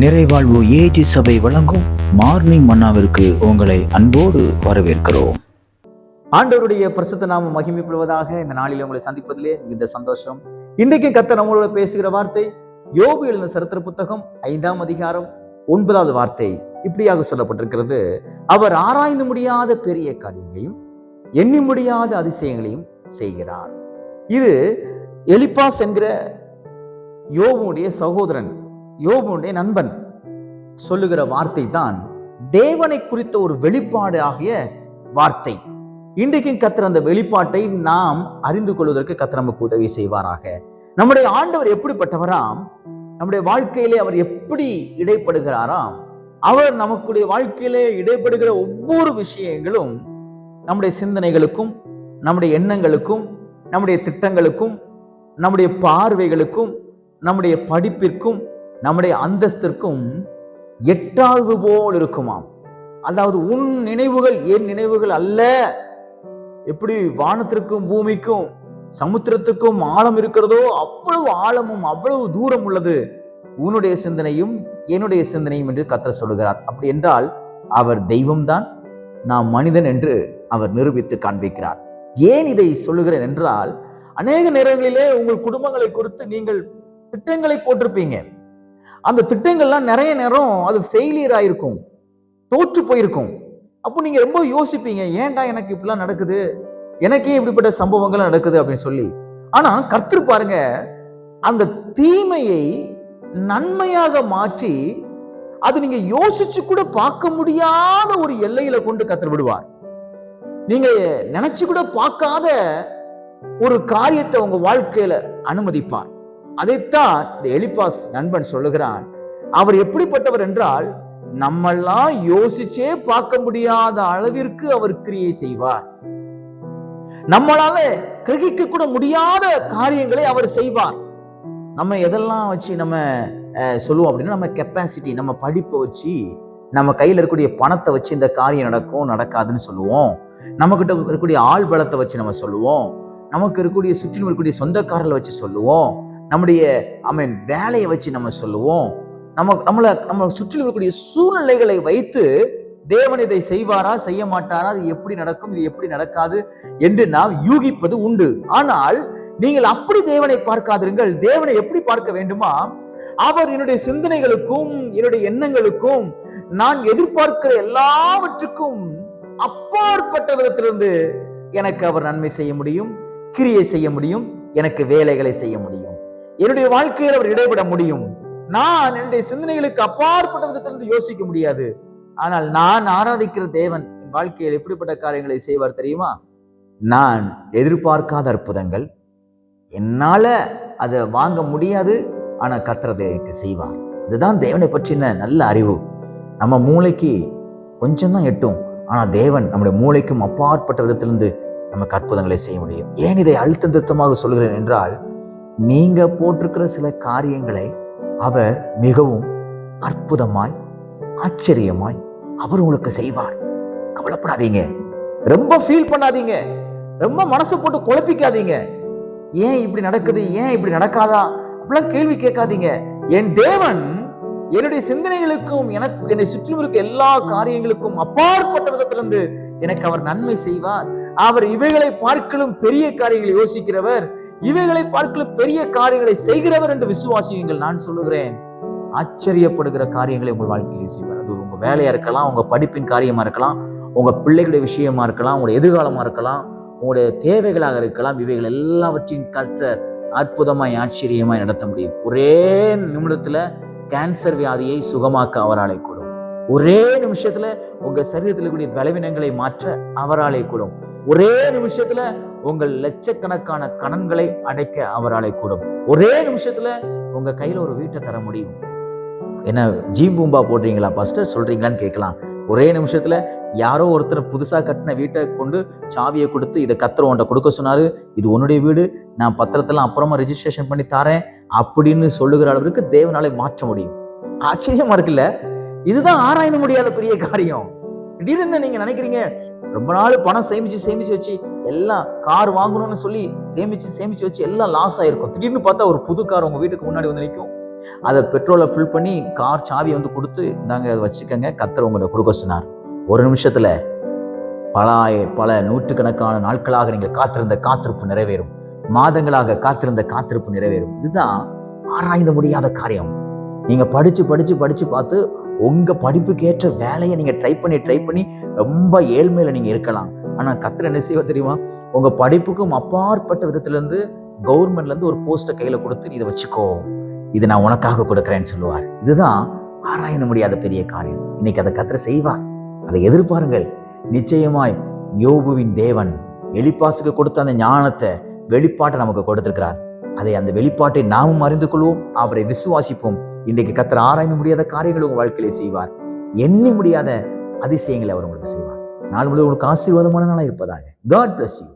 நிறைவாழ்வு AG சபை வழங்கும் morning மன்னாவிற்கு உங்களை அன்போடு வரவேற்கிறோம். ஆண்டவருடைய பரிசுத்த நாம மகிமைப்படுவதாக இந்த நாளில் உங்களை சந்திப்பதிலே மிகுந்த சந்தோஷம். இன்றைக்கு கத்த நம்மளோட பேசுகிற வார்த்தை யோபு எழுந்த சரித்திர புத்தகம் ஐந்தாம் அதிகாரம் ஒன்பதாவது வார்த்தை இப்படியாக சொல்லப்பட்டிருக்கிறது. அவர் ஆராய்ந்து முடியாத பெரிய காரியங்களையும் எண்ணி முடியாத அதிசயங்களையும் செய்கிறார். இது எலிப்பாஸ் என்கிற யோபுடைய சகோதரன் யோபுடைய நண்பன் சொல்லுகிற வார்த்தை தான் தேவனை குறித்த ஒரு வெளிப்பாடு ஆகிய வார்த்தை. இன்றைக்கும் கத்திர அந்த வெளிப்பாட்டை நாம் அறிந்து கொள்வதற்கு கத்திர நமக்கு உதவி செய்வாராக. நம்முடைய ஆண்டவர் எப்படிப்பட்டவராம்? நம்முடைய வாழ்க்கையிலே அவர் எப்படி இடைப்படுகிறாராம்? அவர் நமக்குடைய வாழ்க்கையிலே இடைப்படுகிற ஒவ்வொரு விஷயங்களும் நம்முடைய சிந்தனைகளுக்கும் நம்முடைய எண்ணங்களுக்கும் நம்முடைய திட்டங்களுக்கும் நம்முடைய பார்வைகளுக்கும் நம்முடைய படிப்பிற்கும் நம்முடைய அந்தஸ்திற்கும் எட்டாவது போல் இருக்குமாம். அதாவது உன் நினைவுகள் என் நினைவுகள் அல்ல. எப்படி வானத்திற்கும் பூமிக்கும் சமுத்திரத்துக்கும் ஆழம் இருக்கிறதோ அவ்வளவு ஆழமும் அவ்வளவு தூரம் உள்ளது. உன்னுடைய சிந்தனையும் என்னுடைய சிந்தனையும் என்று கத்த சொல்கிறார் அப்படி என்றால் அவர் தெய்வம்தான். நாம் மனிதன் என்று அவர் நிரூபித்து காண்பிக்கிறார். ஏன் இதை சொல்லுகிறேன் என்றால் அநேக நேரங்களிலே உங்கள் குடும்பங்களை குறித்து நீங்கள் திட்டங்களை போட்டிருப்பீங்க. அந்த திட்டங்கள்லாம் நிறைய நேரம் அது ஃபெயிலியர் ஆயிருக்கும். தோற்று போயிருக்கும். அப்போ நீங்க ரொம்ப யோசிப்பீங்க ஏன்டா எனக்கு இப்படிலாம் நடக்குது? எனக்கே இப்படிப்பட்ட சம்பவங்கள் நடக்குது அப்படின்னு சொல்லி. ஆனா கர்த்தர் பாருங்க அந்த தீமையை நன்மையாக மாற்றி அது நீங்க யோசிச்சு கூட பார்க்க முடியாத ஒரு எல்லையில கொண்டு கத்தர் விடுவார். நீங்க நினைச்சு கூட பார்க்காத ஒரு காரியத்தை உங்க வாழ்க்கையில அனுமதிப்பார். அதைத்தான் இந்த எலிபாஸ் நண்பன் சொல்லுகிறான். அவர் எப்படிப்பட்டவர் என்றால் நம்மெல்லாம் யோசிச்சே பார்க்க முடியாத அளவிற்கு அவர் கிரியை செய்வார். நம்மளால கிரகிக்க கூட முடியாத காரியங்களை அவர் செய்வார். நம்ம எதெல்லாம் வச்சு நம்ம சொல்லுவோம் அப்படின்னா நம்ம கெப்பாசிட்டி நம்ம படிப்பை வச்சு நம்ம கையில் இருக்கக்கூடிய பணத்தை வச்சு இந்த காரியம் நடக்கும் நடக்காதுன்னு சொல்லுவோம். நம்மக்கிட்ட இருக்கக்கூடிய ஆள் பலத்தை வச்சு நம்ம சொல்லுவோம். நமக்கு இருக்கக்கூடிய சுற்றிலும் இருக்கக்கூடிய சொந்தக்காரர்களை வச்சு சொல்லுவோம். நம்முடைய அமீன் வேலையை வச்சு நம்ம சொல்லுவோம். நம்ம நம்மளை நம்ம சுற்றிலும் இருக்கக்கூடிய சூழ்நிலைகளை வைத்து தேவன் இதை செய்வாரா செய்ய மாட்டாரா அது எப்படி நடக்கும் இது எப்படி நடக்காது என்று நாம் யூகிப்பது உண்டு. ஆனால் நீங்கள் அப்படி தேவனை பார்க்காதிருங்கள். தேவனை எப்படி பார்க்க வேண்டுமா? அவர் என்னுடைய சிந்தனைகளுக்கும் என்னுடைய எண்ணங்களுக்கும் நான் எதிர்பார்க்கிற எல்லாவற்றுக்கும் அப்பாற்பட்ட விதத்திலிருந்து எனக்கு அவர் நன்மை செய்ய முடியும் கிரியை செய்ய முடியும் எனக்கு வேலைகளை செய்ய முடியும். என்னுடைய வாழ்க்கையில் அவர் இடைபட முடியும். நான் என்னுடைய சிந்தனைகளுக்கு அப்பாற்பட்ட விதத்திலிருந்து யோசிக்க முடியாது. ஆனால் நான் ஆராதிக்கிற தேவன் என் வாழ்க்கையில் எப்படிப்பட்ட காரியங்களை செய்வார் தெரியுமா? நான் எதிர்பார்க்காத அற்புதங்கள். என்னால அதை வாங்க முடியாது. ஆனால் கத்துறதை எனக்கு செய்வார். இதுதான் தேவனை பற்றின நல்ல அறிவு. நம்ம மூளைக்கு கொஞ்சம் தான் எட்டும். ஆனால் தேவன் நம்முடைய மூளைக்கும் அப்பாற்பட்ட விதத்திலிருந்து நமக்கு அற்புதங்களை செய்ய முடியும். ஏன் இதை அழுத்தம் திருத்தமாக சொல்கிறேன் என்றால் நீங்க போட்டிருக்கிற சில காரியங்களை அவர் மிகவும் அற்புதமாய் ஆச்சரியமாய் அவர் உங்களுக்கு செய்வார். கவலைப்படாதீங்க. ரொம்ப ஃபீல் பண்ணாதீங்க. ரொம்ப மனசை போட்டு குழப்பிக்காதீங்க. ஏன் இப்படி நடக்குது? ஏன் இப்படி நடக்காதா? அப்படிலாம் கேள்வி கேட்காதீங்க. என் தேவன் என்னுடைய சிந்தனைகளுக்கும் எனக்கு என்னை சுற்றிலும் இருக்க எல்லா காரியங்களுக்கும் அப்பாற்பட்ட விதத்திலிருந்து எனக்கு அவர் நன்மை செய்வார். அவர் இவைகளை பார்க்கலும் பெரிய காரியங்களை யோசிக்கிறவர் இவைகளை பார்க்கல பெரிய காரியங்களை செய்கிறவர் என்று விசுவாசியுங்கள். நான் சொல்லுகிறேன் ஆச்சரியப்படுகிற காரியங்களை உங்கள் வாழ்க்கையிலே செய்வார். அது உங்க வேலையா இருக்கலாம் உங்க படிப்பின் காரியமா இருக்கலாம் உங்க பிள்ளைகளுடைய விஷயமா இருக்கலாம் உங்களுடைய எதிர்காலமா இருக்கலாம் உங்களுடைய தேவைகளாக இருக்கலாம் இவைகள் எல்லாவற்றையும் கல்ச்சர் அற்புதமாய் ஆச்சரியமாய் நடத்த முடியும். ஒரே நிமிடத்துல கேன்சர் வியாதியை சுகமாக்க அவராலே கூடும். ஒரே நிமிஷத்துல உங்க சரீரத்தில் இருக்கக்கூடிய பலவீனங்களை மாற்ற அவராலே கூடும். ஒரே நிமிஷத்துல உங்கள் லட்சக்கணக்கான கடன்களை அடைக்க அவரால் கூடும். ஒரே நிமிஷத்துல உங்க கையில ஒரு வீட்டை தர முடியும். என்ன ஜீ பூம்பா போடுறீங்களா? ஃபர்ஸ்ட் சொல்றீங்களான்னு கேட்கலாம். ஒரே நிமிஷத்துல யாரோ ஒருத்தர் புதுசா கட்டின வீட்டை கொண்டு சாவியை கொடுத்து இதை கத்திர உன்ட்ட கொடுக்க சொன்னாரு. இது உன்னுடைய வீடு. நான் பத்திரத்தெல்லாம் அப்புறமா ரெஜிஸ்ட்ரேஷன் பண்ணி தாரேன் அப்படின்னு சொல்லுகிற அளவிற்கு தேவனாலே மாற்ற முடியும். ஆச்சரியமா இருக்குல்ல? இதுதான் ஆராய்ந்து முடியாத பெரிய காரியம். திடீர்னு நீங்க நினைக்கிறீங்க ரொம்ப நாள் பணம் சேமிச்சு சேமிச்சு வச்சு எல்லாம் கார் வாங்கணும்னு சொல்லி சேமிச்சு சேமிச்சு வச்சு எல்லாம் லாஸ் ஆயிருக்கும். திடீர்னு பார்த்தா ஒரு புது கார் உங்க வீட்டுக்கு முன்னாடி வந்து நிற்கும் அதை பெட்ரோலை ஃபில் பண்ணி கார் சாவியை வந்து கொடுத்து இந்தாங்க அதை வச்சுக்கோங்க கத்தர் உங்களை கொடுக்க சொன்னார். ஒரு நிமிஷத்துல பல பல நூற்றுக்கணக்கான நாட்களாக நீங்கள் காத்திருந்த காத்திருப்பு நிறைவேறும். மாதங்களாக காத்திருந்த காத்திருப்பு நிறைவேறும். இதுதான் ஆராய்ந்த முடியாத காரியம். நீங்க படிச்சு படிச்சு படிச்சு பார்த்து உங்கள் படிப்புக்கு ஏற்ற வேலையை நீங்கள் ட்ரை பண்ணி ட்ரை பண்ணி ரொம்ப ஏழ்மையில் நீங்கள் இருக்கலாம். ஆனால் கத்திர என்ன செய்வா தெரியுமா? உங்கள் படிப்புக்கும் அப்பாற்பட்ட விதத்துலேருந்து கவர்மெண்ட்லேருந்து ஒரு போஸ்ட்டை கையில் கொடுத்து நீ இதை வச்சுக்கோ. இது நான் உனக்காக கொடுக்குறேன்னு சொல்லுவார். இதுதான் ஆராய்ந்த முடியாத பெரிய காரியம். இன்னைக்கு அதை கத்திர செய்வார். அதை எதிர்பாருங்கள். நிச்சயமாய் யோபுவின் தேவன் எலிப்பாசுக்கு கொடுத்த அந்த ஞானத்தை வெளிப்பாட்டை நமக்கு கொடுத்துருக்கிறார். அதை அந்த வெளிப்பாட்டை நாமும் அறிந்து கொள்வோம் அவரை விசுவாசிப்போம். இன்றைக்கு கத்தர் ஆராய்ந்து முடியாத காரியங்களை உங்கள் வாழ்க்கையிலே செய்வார். எண்ணி முடியாத அதிசயங்களை அவர் உங்களுக்கு செய்வார். நாள் முழுவதும் உங்களுக்கு ஆசீர்வாதமான நாளாக இருப்பதாக. God bless you